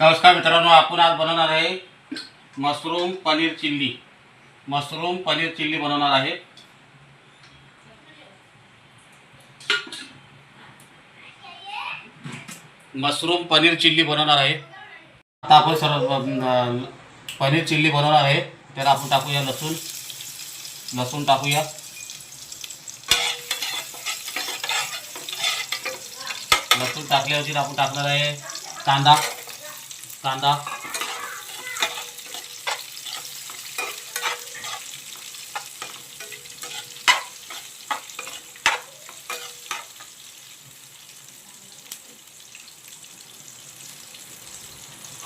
नमस्कार मित्रांनो आपण आज बनवणार आहे mushroom paneer chilli. Mushroom paneer chilli बनवणार आहे. मशरूम पनीर चिल्ली बनवणार आहे. आता आपण सर्व पनीर चिल्ली बनवणार आहे. तर आपण टाकूया लसूण. लसूण टाकूया. लसूण टाकल्यावरती आपण टाकणार आहे कांदा. कांदा.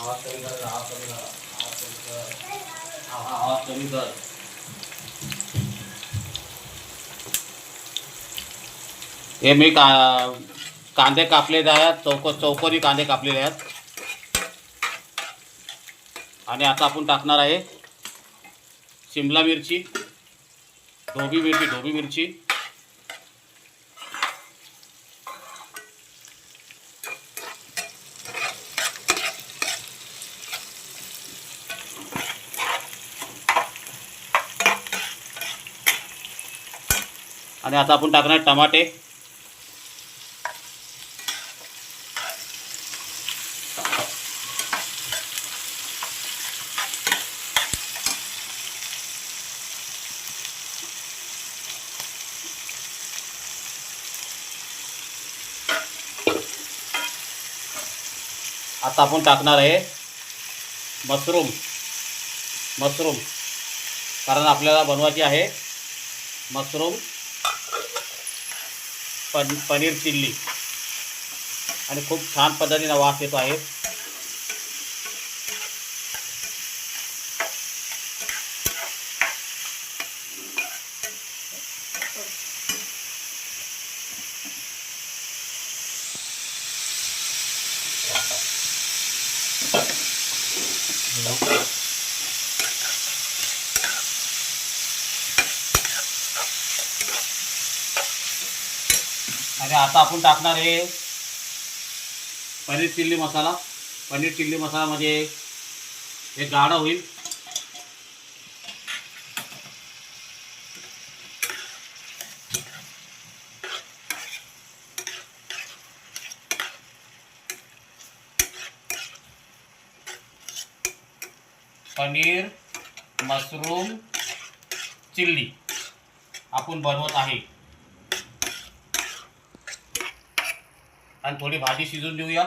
आवाज कमी आवाज कमी कर हे मी का कांदे कापलेले आहेत चौक चौकोनी कांदे कापलेले आहेत आणि आता आपण टाकणार आहे शिमला मिरची ढोबी मिरची ढोबी मिरची. आणि आता आपण टाकणार टमाटे. आता आपण टाकणार आहे मशरूम. मशरूम. कारण आपल्याला बनवायची आहे मशरूम. पन पनीर चिल्ली. आणि खूप छान पद्धतीने वास येतो आहे. आणि आता आपण टाकणार आहे पनीर चिल्ली मसाला. पनीर चिल्ली मसाला म्हणजे हे गाढा होईल. पनीर मशरूम चिल्ली आपण बनवत आहे. आणि थोडी भाजी शिजून देऊया.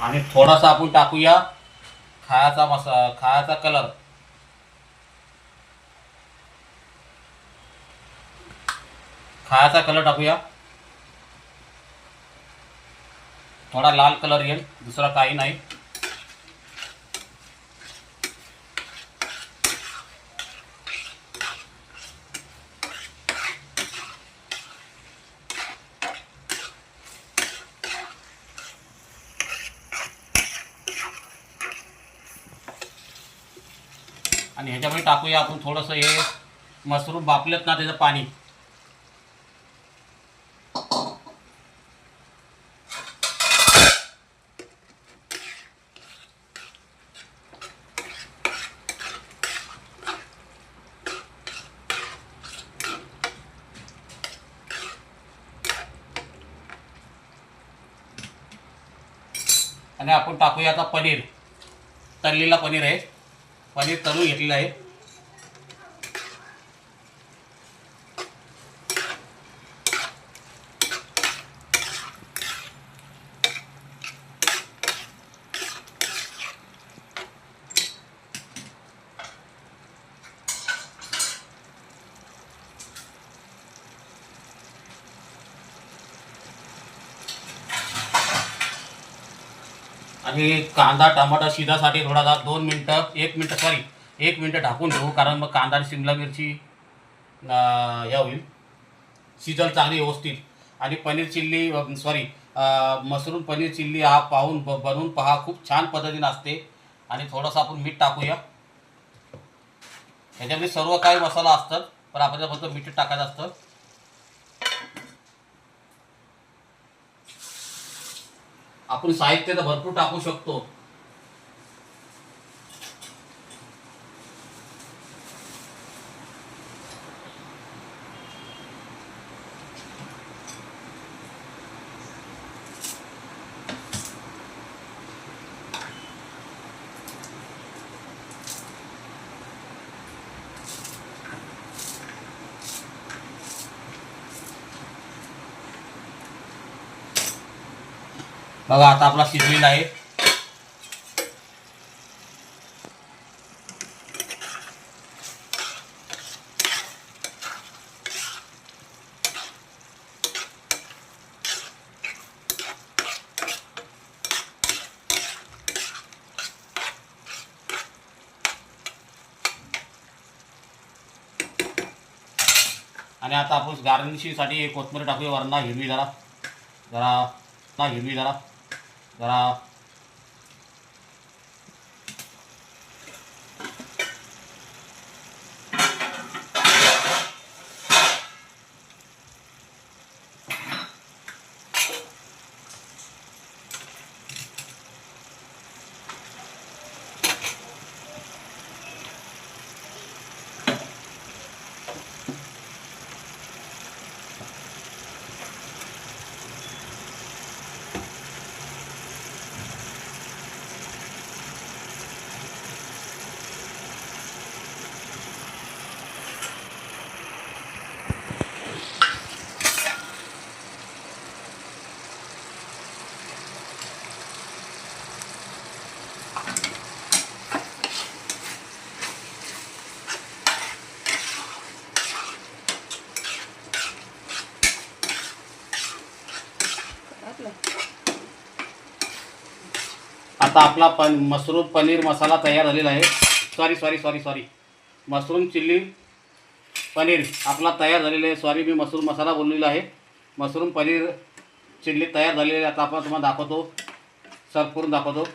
आणि थोडासा आपण टाकूया खायचा मसा खायचा कलर खायचा कलर टाकूया. थोडा लाल कलर येईल दुसरा काही नाही. आणि ह्याच्यामध्ये टाकूया आपण थोडंसं हे मशरूम बापलेत ना त्याचं पाणी. आणि आपण टाकूया आता पनीर. तळलेला पनीर आहे. पनीर तळून घेतलेलं आहे. आणि कांदा टमाटा शिजासाठी थोडासा दोन मिनटं एक मिनटं सॉरी एक मिनटं ढाकून ठेवू कारण मग कांदा आणि शिमला मिरची या हे होईल. शिजल चांगली व्यवस्थित. आणि paneer chilli sorry mushroom paneer chilli हा पाहून ब बनवून पहा. खूप छान पद्धतीने असते. आणि थोडंसं आपण मीठ टाकूया. ह्याच्यामध्ये सर्व काही मसाला असतात पण आपल्याला फक्त मीठ टाकायचं असतं. आपण साहित्य तर भरपूर टाकू शकतो. बघा आता आपला शिजलेला आहे. आणि आता आपण गार्निशिंगसाठी कोथमीर टाकूया. वरना हिरवी जरा. जरा ना हिरवी जरा. जरा आता आपला पन मशरूम पनीर मसाला तयार झालेला आहे. Sorry sorry sorry sorry mushroom chilli paneer आपला तयार झालेला आहे. सॉरी मी मशरूम मसाला बोललेला आहे. मशरूम पनीर चिल्ली तयार झालेली आहे. आता आपण तुम्हाला दाखवतो. सर्व करून दाखवतो.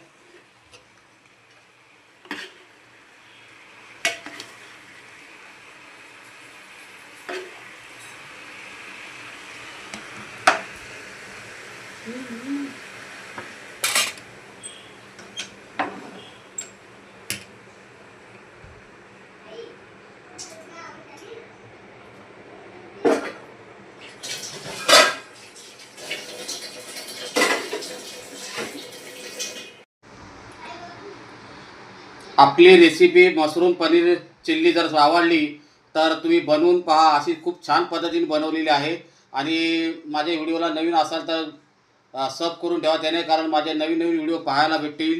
आपली रेसिपी मशरूम पनीर चिल्ली जर आवडली तर तुम्ही बनवून पहा. अशी खूप छान पद्धतीने बनवलेली आहे. आणि माझ्या व्हिडिओला नवीन असाल तर सब करून ठेवा. त्याने कारण माझे नवीन नवीन व्हिडिओ पाहायला भेटतील.